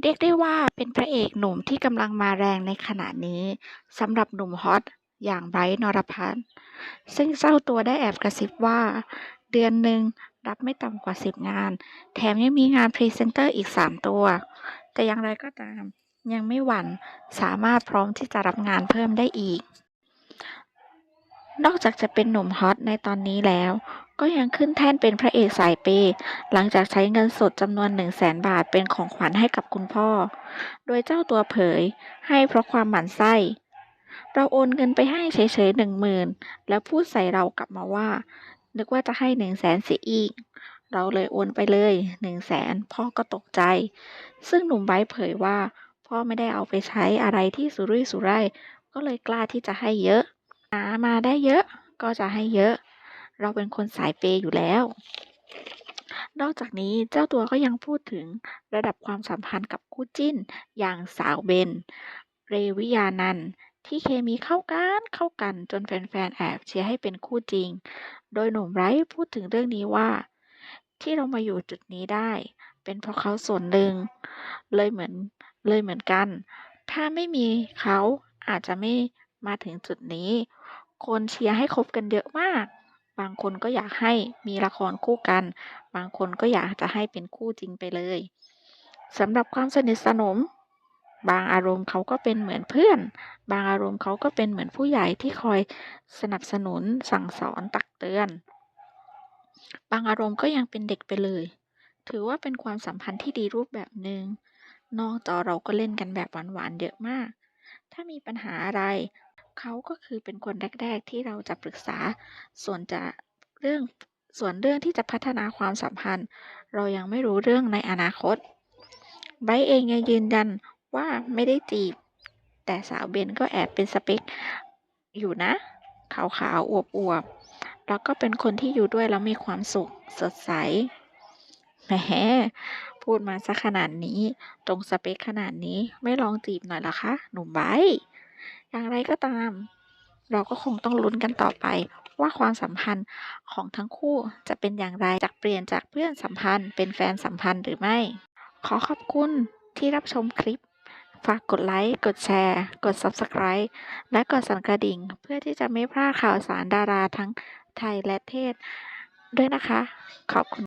เรียกได้ว่าเป็นพระเอกหนุ่มที่กำลังมาแรงในขณะนี้สำหรับหนุ่มฮอตอย่างไบรท์นรพัฒน์ซึ่งเจ้าตัวได้แอบกระซิบว่า เดือนหนึ่งรับไม่ต่ำกว่า 10 งาน แถมยังมีงานพรีเซนเตอร์อีก 3 ตัว แต่อย่างไรก็ตาม ยังไม่หวั่นสามารถพร้อมที่จะรับงานเพิ่มได้อีก นอกจากจะเป็นหนุ่มฮอตในตอนนี้แล้ว ก็ยังขึ้นแท่นเป็นพระเอกสายเปย์หลังจากใช้เงินสดจำนวน 1 0 0 0 0แสนบาทเป็นของขวัญให้กับคุณพ่อ โดยเจ้าตัวเผยให้เพราะความหมั่นไส้ เราโอนเงินไปให้เฉยๆหนึ่งหมื่นแล้วพูดใส่เรากลับมาว่า นึกว่าจะให้หนึ่งแสนเสียอีก เราเลยโอนไปเลยหนึ่งแสนพ่อก็ตกใจ ซึ่งหนุ่มไบเผยว่า พ่อไม่ได้เอาไปใช้อะไรที่สุรุ่ยสุร่ายก็เลยกล้าที่จะให้เยอะหามาได้เยอะก็จะให้เยอะ เราเป็นคนสายเปย์อยู่แล้ว นอกจากนี้เจ้าตัวก็ยังพูดถึงระดับความสัมพันธ์กับคู่จิ้น อย่างสาวเบน เรวิยานันที่เคมีเข้ากันเข้ากันจนแฟนๆแอบเชียร์ให้เป็นคู่จริง โดยหนุ่มไรท์พูดถึงเรื่องนี้ว่า ที่เรามาอยู่จุดนี้ได้ เป็นเพราะเขาส่วนหนึ่ง เลยเหมือนเลยเหมือนกัน ถ้าไม่มีเขาอาจจะไม่มาถึงจุดนี้ คนเชียร์ให้คบกันเยอะมาก บางคนก็อยากให้มีละครคู่กัน บางคนก็อยากจะให้เป็นคู่จริงไปเลยสำหรับความสนิทสนม บางอารมณ์เขาก็เป็นเหมือนเพื่อน บางอารมณ์เขาก็เป็นเหมือนผู้ใหญ่ที่คอยสนับสนุนสั่งสอนตักเตือน บางอารมณ์ก็ยังเป็นเด็กไปเลย ถือว่าเป็นความสัมพันธ์ที่ดีรูปแบบหนึ่งนอกจอเราก็เล่นกันแบบหวานๆเยอะมาก ถ้ามีปัญหาอะไร เขาก็คือเป็นคนแรก ๆ ที่เราจะปรึกษา ส่วนจะเรื่องส่วนเรื่องที่จะพัฒนาความสัมพันธ์ เรายังไม่รู้เรื่องในอนาคตไบเองยังยืนยันว่าไม่ได้จีบ แต่สาวเบนก็แอบเป็นสเปคอยู่นะ ขาวๆอวบๆแล้วก็เป็นคนที่อยู่ด้วยแล้วมีความสุขสดใสแหมพูดมาซะขนาดนี้ ตรงสเปคขนาดนี้ไม่ลองจีบหน่อยหรอคะ หนุ่มไบ อย่างไรก็ตาม เราก็คงต้องลุ้นกันต่อไป ว่าความสัมพันธ์ของทั้งคู่จะเป็นอย่างไรจากเปลี่ยนจากเพื่อนสัมพันธ์ เป็นแฟนสัมพันธ์หรือไม่ ขอขอบคุณที่รับชมคลิป ฝากกดไลค์ กดแชร์ กด Subscribe และกดสั่นกระดิ่ง เพื่อที่จะไม่พลาดข่าวสารดาราทั้งไทยและเทศด้วยนะคะ ขอบคุณ